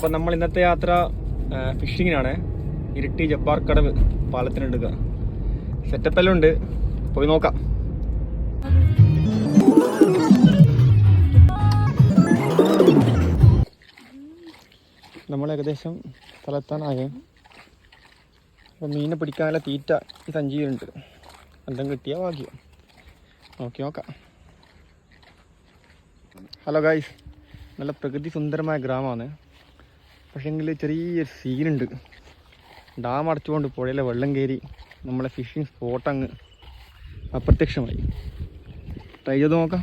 അപ്പൊ നമ്മൾ ഇന്നത്തെ യാത്ര ഫിഷിങ്ങിനാണ്. ഇരിട്ടി ജപ്പാർ കടവ് പാലത്തിനെടുക്ക സെറ്റപ്പ് എല്ലാം ഉണ്ട്. പോയി നോക്കാം. നമ്മൾ ഏകദേശം സ്ഥലത്താനായ മീനെ പിടിക്കാനുള്ള തീറ്റ ഈ സഞ്ചിയിലുണ്ട്. എന്തെങ്കിലും കിട്ടിയാൽ ഭാഗ്യം. നോക്കി നോക്കാം. ഹലോ ഗായ്സ് നല്ല പ്രകൃതി സുന്ദരമായ ഗ്രാമമാണ്. പക്ഷേങ്കിൽ ചെറിയൊരു സീനുണ്ട് ഡാം അടച്ചുകൊണ്ട് പുഴയിലെ വെള്ളം കയറി നമ്മളെ ഫിഷിംഗ് സ്പോട്ട് അങ്ങ് അപ്രത്യക്ഷമായി. ട്രൈ ചെയ്ത് നോക്കാം.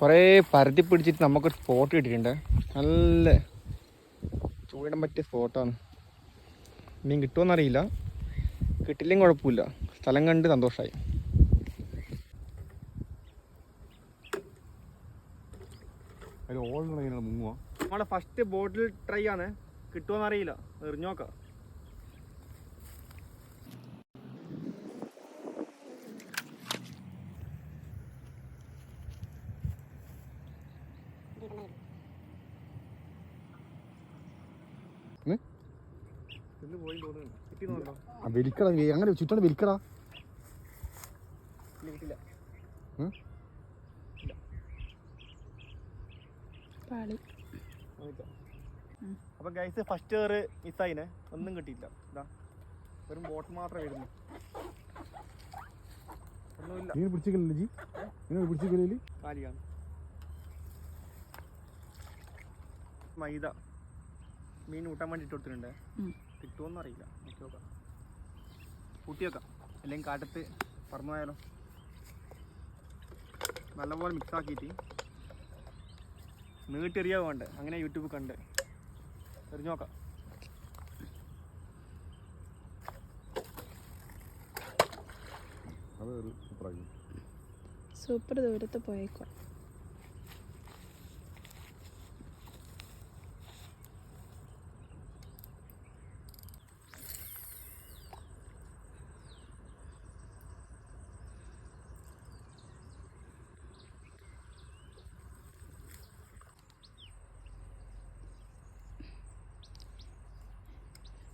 കുറേ പരത്തി പിടിച്ചിട്ട് നമുക്കൊരു സ്പോട്ട് കിട്ടിയിട്ടുണ്ട്. നല്ല ചൂടാൻ പറ്റിയ സ്പോട്ടാണ് മീൻ കിട്ടുമോന്നറിയില്ല കിട്ടില്ലെങ്കിൽ കുഴപ്പമില്ല സ്ഥലം കണ്ട് സന്തോഷമായി അതിൽ ഓൾറെഡി മുങ്ങുക നമ്മളെ ഫസ്റ്റ് ബോട്ടിൽ ട്രൈ ആണ്. കിട്ടുമോന്നറിയില്ല എറിഞ്ഞു നോക്കാം. ഉം? ഇന്ന് പോയി തോന്നുന്നു. കിട്ടി തോന്നുന്നുണ്ടോ ആ വലിക്കടാ അങ്ങനെ ചുറ്റാണ് വലിക്കടാ കിട്ടില്ല പാളി. അപ്പൊ ഗൈസ് ഫസ്റ്റ് കയറ് മിസ്സായിനെ ഒന്നും കിട്ടിയില്ല. ഇതാ. വെറും ബോട്ട് മാത്രമേ വരുന്നു ഒന്നുമില്ല. നീ പിടിച്ചില്ലേ ജി? നീ പിടിച്ചില്ലേ കാലിയാണ്. മൈദ. മീൻ ഊട്ടാൻ വേണ്ടി ഇട്ട് കൊടുത്തിട്ടുണ്ട്. കിട്ടുമോന്ന് അറിയില്ല. നോക്കി നോക്കാം. കൂട്ടി വെക്കാം. അല്ലെങ്കിൽ കാട്ടത്ത് പറന്നു പോയാലോ. നല്ലപോലെ മിക്സ് ആക്കിയിട്ട് നീട്ടെറിയാ വേണ്ട അങ്ങനെ യൂട്യൂബ് കണ്ട്. എറിഞ്ഞു നോക്കാം. സൂപ്പർ ദൂരത്ത് പോയേക്കോ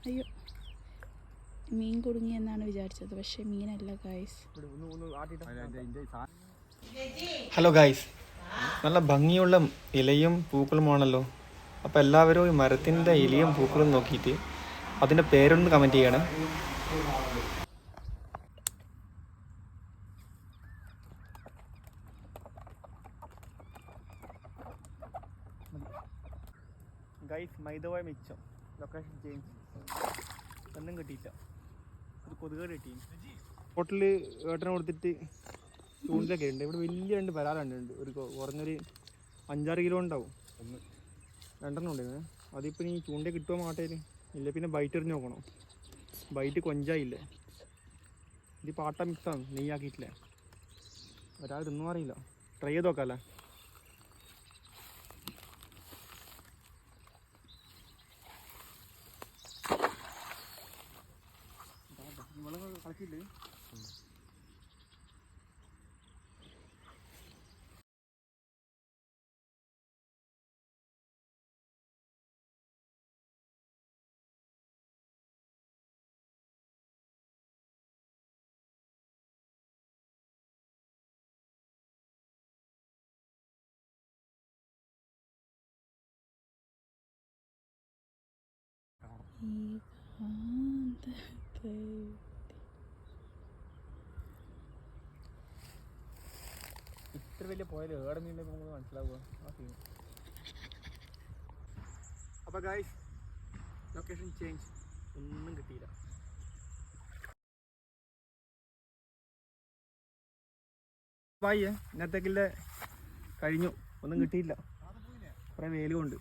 അയ്യോ. മീൻ കുടുങ്ങി എന്നാണ് വിചാരിച്ചത്. പക്ഷെ മീനല്ല ഗായ്സ് ഹലോ ഗായ്സ് നല്ല ഭംഗിയുള്ള ഇലയും പൂക്കളുമാണല്ലോ. അപ്പോൾ എല്ലാവരും ഈ മരത്തിന്റെ ഇലയും പൂക്കളും നോക്കിയിട്ട് അതിന്റെ പേരൊന്ന് കമന്റ് ചെയ്യണം. ഗൈസ് മൈദവായ മിച്ചം. ലൊക്കേഷൻ ചേഞ്ച് ഒന്നും കിട്ടിയില്ല. ഒരു കൊതുകേട് കിട്ടി ഹോട്ടലിൽ ഏട്ടനെ കൊടുത്തിട്ട് ചൂണ്ടിലൊക്കെ ഉണ്ട്. ഇവിടെ വലിയ രണ്ട് പരാലുണ്ട് ഒരു കുറഞ്ഞൊരു അഞ്ചാറ് കിലോ ഉണ്ടാവും. ഒന്ന്. രണ്ടെണ്ണം ഉണ്ടായിരുന്നു അതിപ്പോൾ നീ ചൂണ്ട കിട്ടുമോ മാട്ടേൽ ഇല്ല പിന്നെ ബൈറ്റ് എറിഞ്ഞ് നോക്കണം. ബൈറ്റ് കൊഞ്ചായില്ലേ? ഇത് പാട്ട മിക്സാണ് നെയ്യാക്കിയിട്ടില്ല? ഒരാൾ തിന്നു അറിയില്ല. ട്രൈ ചെയ്ത് Tranquille. He can't ഇത്ര വലിയ പോയാലും ഏടെ മീനിനെ നമുക്ക് മനസ്സിലാവുക. ആ സീൻ അപ്പോൾ ഗായ്സ് ലൊക്കേഷൻ ചേഞ്ച് ഒന്നും കിട്ടിയില്ല. ബായി ഇന്നത്തേക്കില്ല കഴിഞ്ഞു. ഒന്നും കിട്ടിയില്ല. കുറേ വേലുകൊണ്ട്